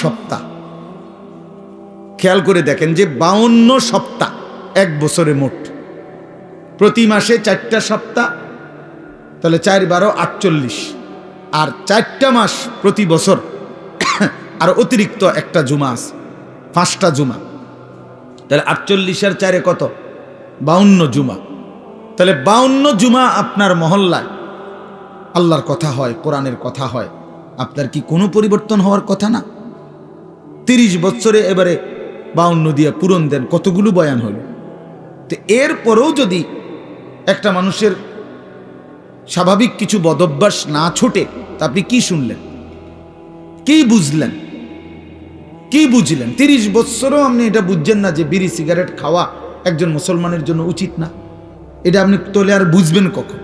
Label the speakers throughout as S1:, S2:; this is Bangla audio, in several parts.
S1: সপ্তাহ। খেয়াল করে দেখেন যে বাউন্ন সপ্তাহ, এক বছরে মোট। প্রতি মাসে চারটা সপ্তাহ, তাহলে চার বারো আটচল্লিশ। আর চারটা মাস প্রতি বছর, আর অতিরিক্ত একটা জুমা আছে, পাঁচটা জুমা। তাহলে আটচল্লিশের চারে কত? বাউন্ন জুমা। তাহলে বাউন্ন জুমা আপনার মহল্লায়, আল্লাহর কথা হয়, কোরআনের কথা হয়, আপনার কি কোনো পরিবর্তন হওয়ার কথা না? তিরিশ বছরে এবারে বাউন্ন দিয়ে পূরণ দেন, কতগুলো বয়ান হলো? তো এরপরেও যদি একটা মানুষের স্বাভাবিক কিছু বদভ্যাস না ছোটে, তা আপনি কি শুনলেন? কি বুঝলেন? কি বুঝলেন? তিরিশ বছরও আপনি এটা বুঝছেন না যে বিড়ি, সিগারেট খাওয়া একজন মুসলমানের জন্য উচিত না। এটা আপনি তোলে আর বুঝবেন কখন?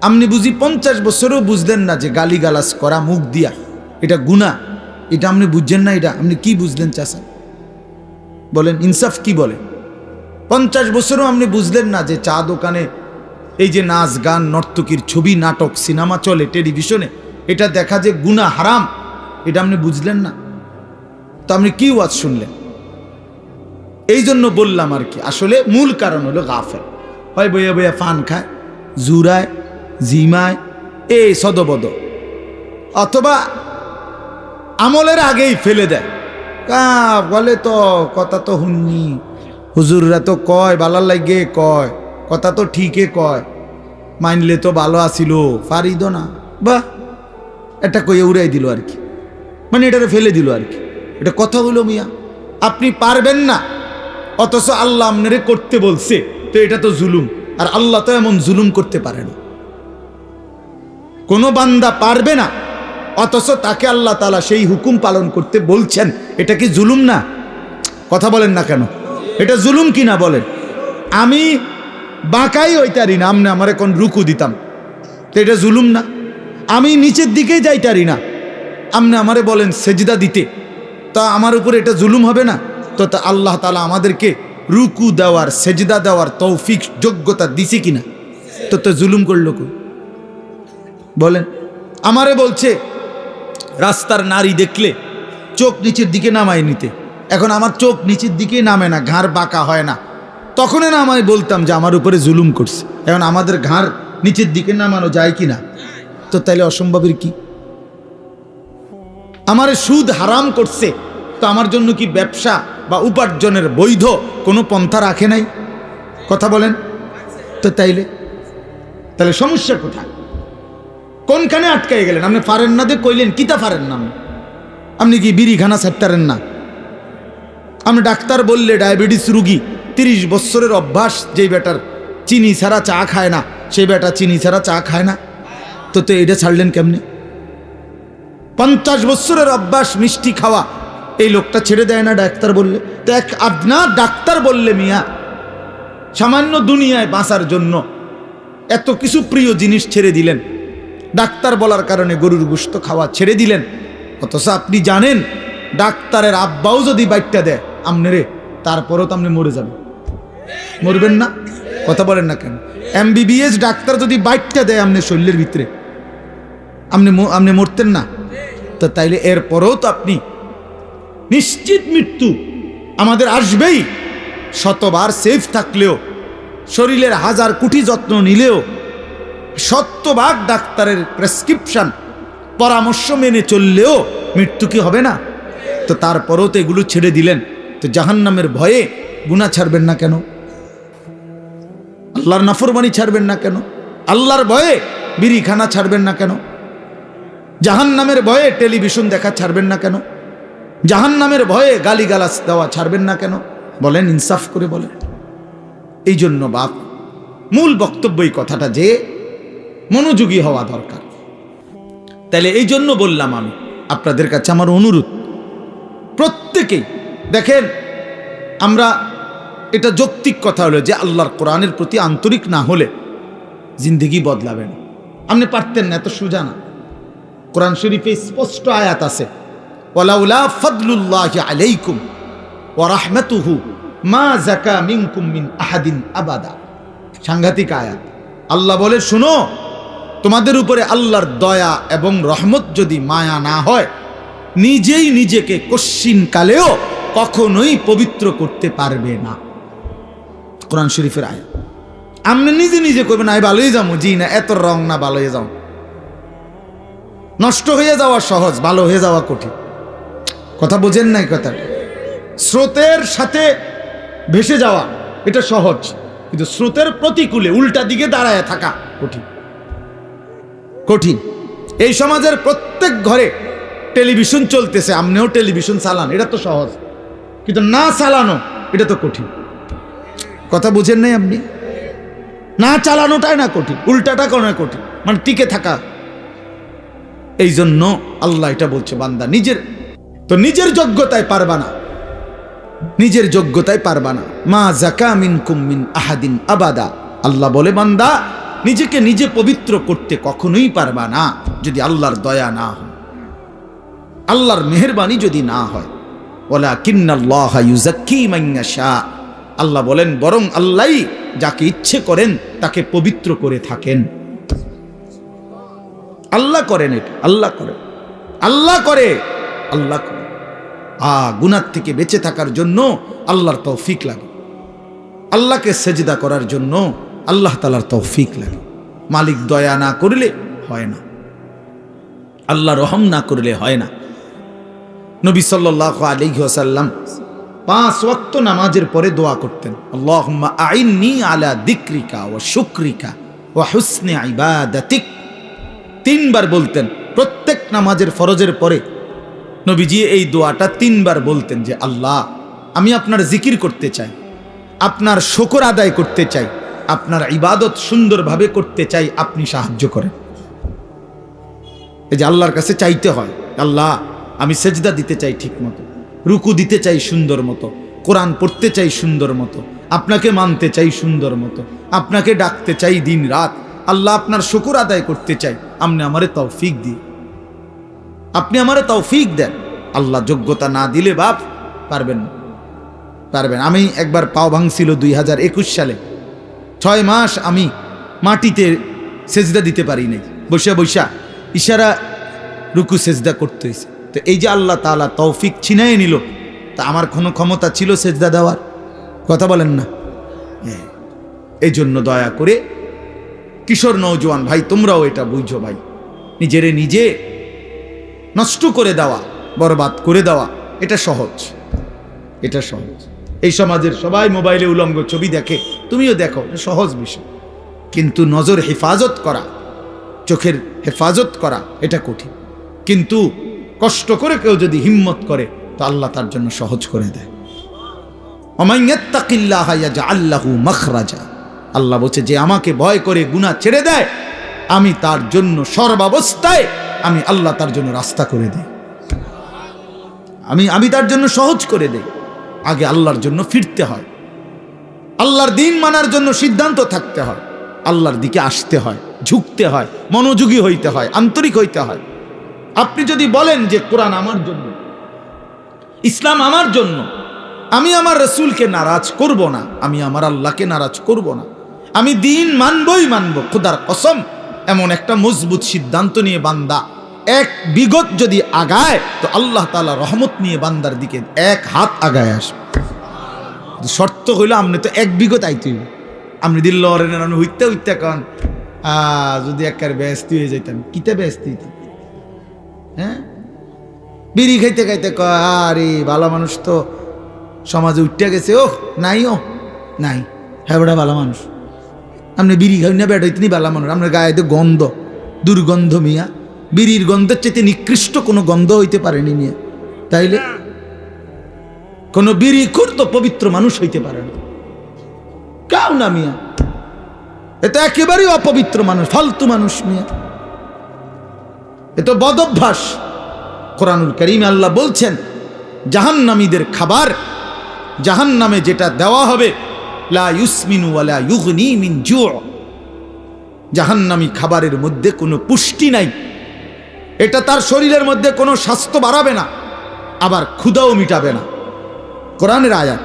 S1: আপনি বুঝি পঞ্চাশ বছরেও বুঝলেন না যে গালি গালাস করা, মুখ দিয়া, এটা গুণা এটা আপনি বুঝছেন না, এটা আপনি কি বুঝলেন চাষা বলেন, ইনসাফ কি বলে? পঞ্চাশ বছরও আপনি বুঝলেন না যে চা দোকানে এই যে নাচ গান, নর্তকীর ছবি, নাটক, সিনেমা চলে, টেলিভিশনে, এটা দেখা যে গুণা হারাম, এটা আপনি বুঝলেন না? তো আপনি কি ওয়াজ শুনলেন? এই জন্য বললাম আর কি, আসলে মূল কারণ হলো গাফেল। হয় বইয়া বইয়া ফান খায় জুরায় জিমায়, এই সদবদ। অথবা আমলের আগেই ফেলে দেয়। কা বলে তো, কথা তো হুননি হুজুররা তো কয়, বালার লাগে কয়, কথা তো ঠিকই কয়। মানলে তো ভালো আসিল পারিদ না। বাহ! এটা কইয়ে উড়াই দিল আর কি। মানে এটারে ফেলে দিল আর কি। এটা কথা হলো মিয়া। আপনি পারবেন না। অথচ আল্লাহ আপনারে করতে বলছে। তো এটা তো জুলুম। আর আল্লাহ তো এমন জুলুম করতে পারে না। কোনো বান্দা পারবে না। অথচ তাকে আল্লাহ তালা সেই হুকুম পালন করতে বলছেন। এটা কি জুলুম না? কথা বলেন না কেন? এটা জুলুম কি না বলেন? আমি বাঁকাই ওইটারি না, আমনে আমার এখন রুকু দিতাম। তো এটা জুলুম না? আমি নিচের দিকেই যাইতারি না আপনি আমারে বলেন সেজদা দিতে। তা আমার উপরে এটা জুলুম হবে না? তো তা আল্লাহ তালা আমাদেরকে রুকু দেওয়ার, সেজদা দেওয়ার তৌফিক, যোগ্যতা দিছে কিনা? তো তো জুলুম করল কই? বলেন। আমারে বলছে রাস্তার নারী দেখলে চোখ নিচের দিকে নামায় নিতে। এখন আমার চোখ নিচের দিকে নামে না, ঘাড় বাঁকা হয় না। তখনই না আমায় বলতাম যে আমার উপরে জুলুম করছে। এখন আমাদের ঘাড় নিচের দিকে নামানো যায় কি না? তো তাইলে অসম্ভবের কি? আমার সুদ হারাম করছে, তো আমার জন্য কি ব্যবসা বা উপার্জনের বৈধ কোনো পন্থা রাখে নাই? কথা বলেন। তো তাইলে তাহলে সমস্যা কোথায়? কোনখানে আটকাই গেলেন? আপনি পারেন না দিয়ে কইলেন, কিতা পারেন না? আপনি? আপনি কি বিড়ি খানা ছাড়তারেন না? আপনি ডাক্তার বললে ডায়াবেটিস রুগী, তিরিশ বছরের অভ্যাস যেই বেটার চিনি ছাড়া চা খায় না সেই বেটা চিনি ছাড়া চা খায় না। তো তো এটা ছাড়লেন কেমনে? পঞ্চাশ বছরের অভ্যাস, মিষ্টি খাওয়া, এই লোকটা ছেড়ে দেয় না ডাক্তার বললে। তো এক আপনার ডাক্তার বললে, মিয়া, সামান্য দুনিয়ায় বাঁচার জন্য এত কিছু প্রিয় জিনিস ছেড়ে দিলেন। ডাক্তার বলার কারণে গরুর গুস্ত খাওয়া ছেড়ে দিলেন। অথচ আপনি জানেন, ডাক্তারের আব্বাও যদি বাইকটা দেয়, আমনেরে, তারপরও তো আপনি মরে যাবেন মরবেন না? কথা বলেন না কেন? এমবিবিএস ডাক্তার যদি বাইকটা দেয় আপনি শরীরের ভিতরে আপনি আপনি মরতেন না। তো তাইলে এরপরেও তো আপনি নিশ্চিত মৃত্যু আমাদের আসবেই। শতবার সেফ থাকলেও, শরীরের হাজার কোটি যত্ন নিলেও সত্যভাগ ডাক্তারের প্রেসক্রিপশন, পরামর্শ মেনে চললেও মৃত্যু কি হবে না? তো তারপরেও তো এগুলো ছেড়ে দিলেন। তো জাহান্নামের ভয়ে গুণা ছাড়বেন না কেন? আল্লাহর নাফরমানি ছাড়বেন না কেন? আল্লাহর ভয়ে বিড়িখানা ছাড়বেন না কেন? জাহান্নামের ভয়ে টেলিভিশন দেখা ছাড়বেন না কেন? জাহান্নামের ভয়ে গালিগালাস দেওয়া ছাড়বেন না কেন? বলেন, ইনসাফ করে বলেন। এই জন্য বাপ, মূল বক্তব্য এই কথাটা যে মনোযোগী হওয়া দরকার। তাহলে এই জন্য বললাম আমি, আপনাদের কাছে আমার অনুরোধ। প্রত্যেকেই, দেখেন, আমরা, এটা যৌক্তিক কথা হলো যে আল্লাহর কোরআনের প্রতি আন্তরিক না হলে জিন্দিগি বদলাবে না। আপনি পারতেন না, এত সোজা না। কোরআন শরীফে স্পষ্ট আয়াত আছে আলাইকুম মা আহাদিন আবাদা। সাংঘাতিক আয়াত। আল্লাহ বলে, শুনো তোমাদের উপরে আল্লাহর দয়া এবং রহমত যদি মায়া না হয়, নিজেই নিজেকে কশ্চিন কালেও কখনোই পবিত্র করতে পারবে না। কোরআন শরীফের আয় আপনি নিজে নিজে করবেন আয় ভালোই যাব জি না এত রং না ভালো হয়ে যাও। নষ্ট হয়ে যাওয়া সহজ, ভালো হয়ে যাওয়া কঠিন। কথা বোঝেন নাই কথাটা স্রোতের সাথে ভেসে যাওয়া, এটা সহজ। কিন্তু স্রোতের প্রতিকূলে উল্টা দিকে দাঁড়ায় থাকা কঠিন। কঠিন। এই সমাজের প্রত্যেক ঘরে টেলিভিশন চলতেছে আপনিও টেলিভিশন চালান, এটা তো সহজ। কিন্তু না চালানো, এটা তো কঠিন। কথা বুঝেন নাই আপনি? না চালানোটাই না কঠিন, উল্টাটা কোনো কঠিন মানে টিকে থাকা। এই জন্য আল্লাহ এটা বলছে, বান্দা, নিজের, তো নিজের যোগ্যতায় পারবা না। নিজের যোগ্যতায় পারবা না। মা জাকা মিন কুমিন আহাদিন আবাদা। আল্লাহ বলে, বান্দা নিজেকে নিজে পবিত্র করতে কখনোই পারবা না, যদি আল্লাহর দয়া না হয়। আল্লাহর মেহরবানি যদি না হয়। ওলা কিন্নাল্লাহ মাইয়াশা আল্লাহ বলেন, বরং আল্লাহ যাকে ইচ্ছে করেন তাকে পবিত্র করে থাকেন। আল্লাহ করেন এটা, আল্লাহ করেন আল্লাহ করে আল্লাহ করে। আ গুনার থেকে বেঁচে থাকার জন্য আল্লাহর তৌফিক লাগে। আল্লাহকে সেজদা করার জন্য আল্লাহ তালার তৌফিক লাগে মালিক দয়া না করলে হয় না। আল্লাহ রহম না করলে হয় না। নবী সাল্লাহ আলিহাসাল্লাম পাঁচ ওয়াক্ত নামাজের পরে দোয়া করতেন আইন্নি আলা দিক্রিকা ও শুক্রিকা ও হুসনে ইবাদাতিক। তিনবার বলতেন, প্রত্যেক নামাজের ফরজের পরে। নবীজি এই দোয়াটা তিনবার বলতেন যে, আল্লাহ, আমি আপনার জিকির করতে চাই, আপনার শকর আদায় করতে চাই আপনার ইবাদত সুন্দরভাবে করতে চাই, আপনি সাহায্য করেন। এই যে আল্লাহর কাছে চাইতে হয়, আল্লাহ, আমি সেজদা দিতে চাই ঠিক মতো রুকু দিতে চাই সুন্দর মতো, কোরআন পড়তে চাই সুন্দর মতো, আপনাকে মানতে চাই সুন্দর মতো, আপনাকে ডাকতে চাই দিন রাত, আল্লাহ আপনার শুকুর আদায় করতে চাই, আপনি আমারে তৌফিক দিই আপনি আমারে তৌফিক দেন। আল্লাহ যোগ্যতা না দিলে বাপ, পারবেন না। পারবেন আমি একবার পাও ভাঙছিল দুই হাজার একুশ সালে। ছয় মাস আমি মাটিতে সেজদা দিতে পারি নাই। বৈশা বৈশা ইশারা, রুকু সেজদা করতে হয়েছে তো এই যে আল্লাহ তালা তৌফিক ছিনাই নিল, তা আমার কোনো ক্ষমতা ছিল সেজদা দেওয়ার? কথা বলেন না। হ্যাঁ। এই জন্য দয়া করে কিশোর নৌজওয়ান ভাই, তোমরাও এটা বুঝছ ভাই। নিজেরে নিজে নষ্ট করে দেওয়া, বরবাদ করে দেওয়া, এটা সহজ। এটা সহজ। এই সমাজের সবাই মোবাইলে উলঙ্গ ছবি দেখে। তুমিও দেখো সহজ বিষয়। কিন্তু নজর হেফাজত করা, চোখের হেফাজত করা, এটা কঠিন। কিন্তু কষ্ট করে কেউ যদি হিম্মত করে, তো আল্লাহ তার জন্য সহজ করে দেয়। আল্লাহু মখরাজা। আল্লাহ বলছে, যে আমাকে ভয় করে গুণা ছেড়ে দেয়, আমি তার জন্য সর্বাবস্থায় আমি আল্লাহ তার জন্য রাস্তা করে দিই। আমি আমি তার জন্য সহজ করে দেই। আগে আল্লাহর জন্য ফিরতে হয়। আল্লাহর দিন মানার জন্য সিদ্ধান্ত থাকতে হয়। আল্লাহর দিকে আসতে হয়, ঝুঁকতে হয়, মনোযোগী হইতে হয়, আন্তরিক হইতে হয়। আপনি যদি বলেন যে কোরআন আমার জন্য, ইসলাম আমার জন্য, আমি আমার রসুলকে নারাজ করব না, আমি আমার আল্লাহকে নারাজ করব না, আমি দিন মানবই মানব, খুদার কসম, এমন একটা মজবুত সিদ্ধান্ত নিয়ে বান্দা এক বিগত যদি আগায়, তো আল্লাহ তালা রহমত নিয়ে বান্দার দিকে এক হাত আগায় আসবে। শর্ত হইল আপনি তো এক বিগত আইতে আপনি দিল্ল আমি হইতে হইতে কন যদি একবার ব্যস্তি হয়ে যাইতাম, কিতে ব্যস্তি হ্যাঁ? বিড়ি খাইতে খাইতে কয়, আরে, ভালো মানুষ তো সমাজে উঠতে গেছে ও নাই ও নাই হ্যাঁ বেটা ভালো মানুষ। আপনি বিড়ি খাই না বেটা ইতনি ভালো মানুষ আপনার গায়ে তো গন্ধ, দুর্গন্ধ মিয়া। বিড়ির গন্ধের চাইতে নিকৃষ্ট কোনো গন্ধ হইতে পারেনি মিয়া। তাইলে কোনো বিড়ি তো পবিত্র মানুষ হইতে পারে না। কাউ না মিয়া। এটা একেবারেই অপবিত্র মানুষ, ফালতু মানুষ মিয়া। এ তো বদভ্যাস। কোরআনুল করিম আল্লাহ বলছেন, জাহান্নামীদের খাবার, জাহান্নামে যেটা দেওয়া হবে, লা ইউসমিনু ওয়ালা মিন জাহান্নামী খাবারের মধ্যে কোনো পুষ্টি নাই। এটা তার শরীরের মধ্যে কোনো স্বাস্থ্য বাড়াবে না, আবার ক্ষুদাও মিটাবে না। কোরআনের আয়াত,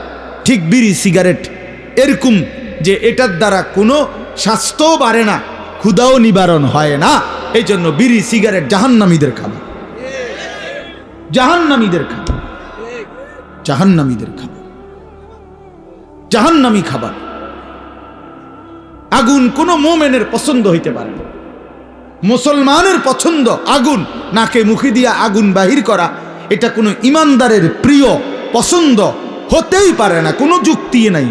S1: ঠিক বিড়ি, সিগারেট, এরকম যে এটার দ্বারা কোনো স্বাস্থ্যও বাড়ে না ক্ষুদাও নিবারণ হয় না এই জন্য বিড়ি, সিগারেট জাহান্নামীদের খাবার। জাহান্নামীদের খাবার। জাহান্নামীদের খাবার। জাহান্নামী খাবার। আগুন কোনো মোমেনের পছন্দ হইতে পারে না। মুসলমানের পছন্দ আগুন, নাকে মুখে দিয়া আগুন বাহির করা, এটা কোনো ইমানদারের প্রিয় পছন্দ হতেই পারে না, কোনো যুক্তি নাই।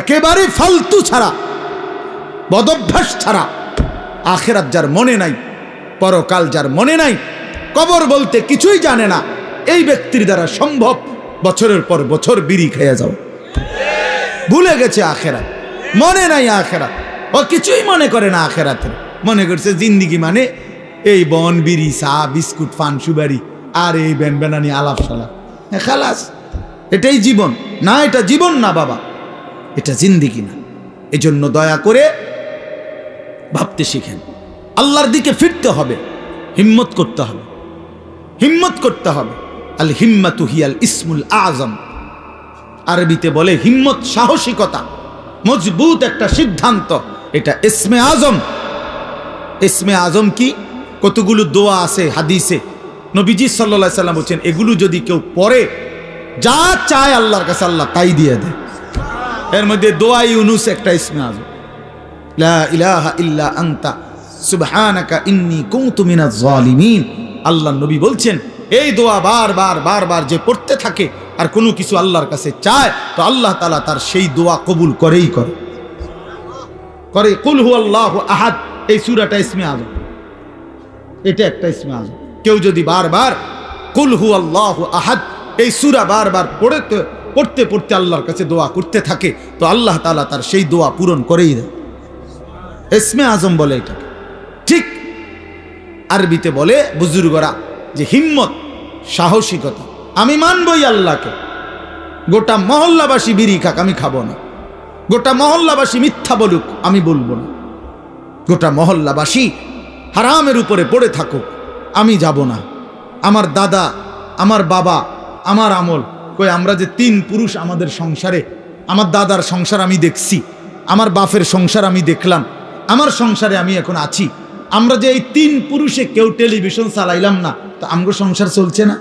S1: একেবারে ফালতু ছাড়া, বদভ্যাস ছাড়া, আখেরাত যার মনে নাই, পরকাল যার মনে নাই, কবর বলতে কিছুই জানে না, এই ব্যক্তির দ্বারা সম্ভব, বছরের পর বছর বিড়ি খেয়ে যাও। ভুলে গেছে আখেরাত, মনে নাই আখেরাত, ও কিছুই মনে করে না আখেরাতের। মনে করছে জিন্দিগি মানে এই বন বিড়ি চা বিস্কুট ফান সুবারি আর এই ব্যান বেনানি আলাপ হ্যাঁ, খালাস এটাই জীবন। না এটা জীবন না বাবা। এটা জিন্দিগি না। এজন্য দয়া করে ভাবতে শিখেন। আল্লাহর দিকে ফিরতে হবে হিম্মত করতে হবে। হিম্মত করতে হবে। আল হিম্মাতু হিয়াল ইসমুল আজম। আরবিতে বলে হিম্মত সাহসিকতা মজবুত একটা সিদ্ধান্ত। এটা ইসমে আজম। ইসমে আজম কি? কতগুলো দোয়া আছে, হাদিসে। নবীজি সাল্লা সাল্লাম বলছেন, এগুলো যদি কেউ পড়ে, যা চায় আল্লাহর কাছে আল্লাহ তাই দিয়ে দেয়। এর মধ্যে দোয়া ইউনুস একটা ইসমে আজম। লা ইলাহা ইল্লা আনতা, সুবহানাকা ইন্নী কুনতু মিনাজ জালিমিন। আল্লাহ নবী বলছেন, এই দোয়া বারবার বারবার যে পড়তে থাকে আর কোনো কিছু আল্লাহর কাছে চায়, তো আল্লাহ তাআলা তার সেই দোয়া কবুল করেই করে। করে, কুল হু আল্লাহ আহাদ। এই সূরাটা ইসমে আজম। এটা একটা ইসমে আজম। কেউ যদি বারবার, কুল হু আল্লাহ আহাদ এই সূরা বারবার পড়তে পড়তে পড়তে আল্লাহর কাছে দোয়া করতে থাকে, তো আল্লাহ তাআলা তার সেই দোয়া পূরণ করেই দেয়। ইসমে আজম বলে এটাকে। ঠিক আরবিতে বলে বুজুর্গরা যে হিম্মত, সাহসিকতা, আমি মানবই আল্লাহকে। গোটা মহল্লাবাসী বিড়ি খাক, আমি খাব না। গোটা মহল্লাবাসী মিথ্যা বলুক, আমি বলব না। গোটা মহল্লাবাসী হারামের উপরে পড়ে থাকুক। আমি যাব না। আমার দাদা, আমার বাবা, আমার আমল। কই, আমরা যে তিন পুরুষ আমাদের সংসারে, আমার দাদার সংসার আমি দেখছি, আমার বাপের সংসার আমি দেখলাম, আমার সংসারে আমি এখন আছি। আমরা যে এই তিন পুরুষে কেউ টেলিভিশন চালাইলাম না, তো আমগো সংসার চলছে না।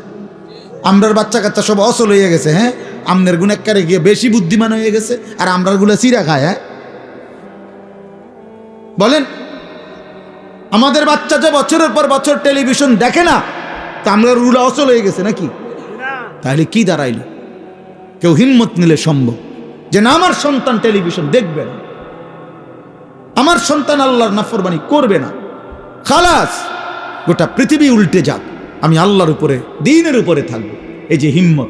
S1: আমরার বাচ্চা কাচ্চা সব অসল হয়ে গেছে হ্যাঁ? আমনের গুণেকারে গিয়ে বেশি বুদ্ধিমান হয়ে গেছে, আর আমরারগুলা চিরা খায় হ্যাঁ? বলেন আমাদের বাচ্চা যে বছরের পর বছর টেলিভিশন দেখে না তা আমরা রুলা অচল হয়ে গেছে নাকি? তাহলে কি দাঁড়াইল? কেউ হিম্মত নিলে সম্ভব। যে না আমার সন্তান টেলিভিশন দেখবে না। আমার সন্তান আল্লাহর নাফরবানি করবে না। খালাস গোটা পৃথিবী উল্টে যাক। আমি আল্লাহর উপরে দিনের উপরে থাকব। এই যে হিম্মত।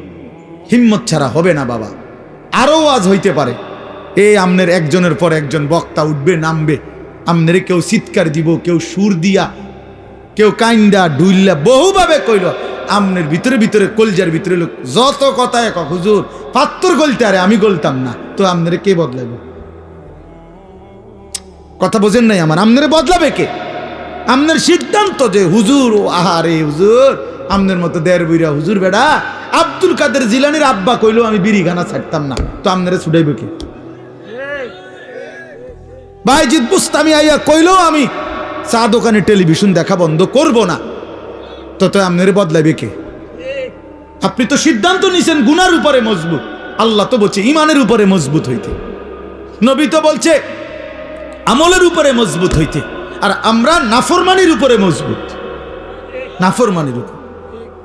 S1: হিম্মত ছাড়া হবে না বাবা। আরও আজ হইতে পারে। এই আমনের একজনের পর একজন বক্তা উঠবে নামবে। আমনের কেউ চিৎকার দিব, কেউ সুর দিয়া, কেউ কাইন্দা ডুইল্লা, বহুভাবে কইল, আমনের ভিতরে ভিতরে, কলজার ভিতরে লোক, যত কথা এক, হুজুর, পাত্তর গলতে, আরে আমি গলতাম না, তো আমনের কে বদলাইব? কথা বোঝেন নাই আমার, আমনের বদলাবে কে? আমনের সিদ্ধান্ত যে, হুজুর, ও আহারে হুজুর, আমনের মতো দেড় বইরা হুজুর বেড়া, আব্দুল কাদের জিলানির আব্বা কইলো, আমি বিড়ি খানা ছাড়তাম না, তো আমনের ছুটাইবে কে? বাইজিৎ বুস্তামি আইয়া কইলেও আমি, চা দোকানে টেলিভিশন দেখা বন্ধ করব না। তো তো আপনার বদলাবে কে? আপনি তো সিদ্ধান্ত নিছেন গুনার উপরে মজবুত। আল্লাহ তো বলছে ইমানের উপরে মজবুত হইতে। নবী তো বলছে আমলের উপরে মজবুত হইতে। আর আমরা নাফরমানির উপরে মজবুত। নাফরমানির উপর।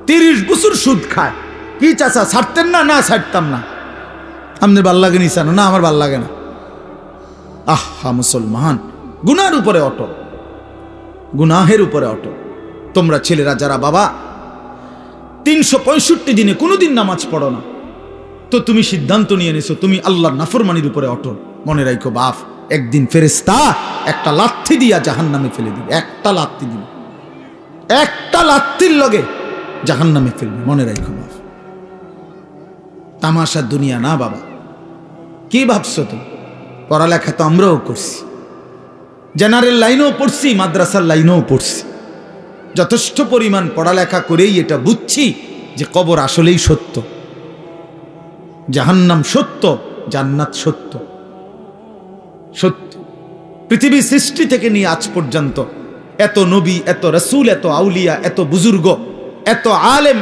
S1: তিরিশ বছর সুদ খায়। কি চাচা, ছাড়তেন না? না, ছাড়তাম না। আপনার ভালো লাগে নি না, আমার ভালো লাগে না। আহা মুসলমান, গুনার উপরে অটল গুনাহের উপরে অটল তোমরা ছেলেরা যারা বাবা, তিনশো পঁয়ষট্টি দিনে কোনোদিন নামাজ পড়ো না। তো তুমি সিদ্ধান্ত নিয়ে নিছো, তুমি আল্লাহর নাফরমানির উপরে অটল মনে রাখো বাপ, একদিন ফেরেস্তা একটা লাথি দিয়া জাহান নামে ফেলে দিবে, একটা লাথি দিবে। একটা লাত্তির লগে জাহান নামে ফেলবে, মনে রাখো বাপ। তামাশার দুনিয়া না বাবা। কি ভাবছ তুমি? পড়ালেখা তো আমরাও করছি। জেনারেল লাইনেও পড়ছি, মাদ্রাসার লাইনেও পড়ছি। যথেষ্ট পরিমাণ পড়ালেখা করেই এটা বুঝছি যে কবর আসলেই সত্য। জাহান্নাম সত্য, জান্নাত সত্য। সত্য। পৃথিবী সৃষ্টি থেকে নিয়ে আজ পর্যন্ত এত নবী, এত রসুল, এত আউলিয়া, এত বুজুর্গ, এত আলেম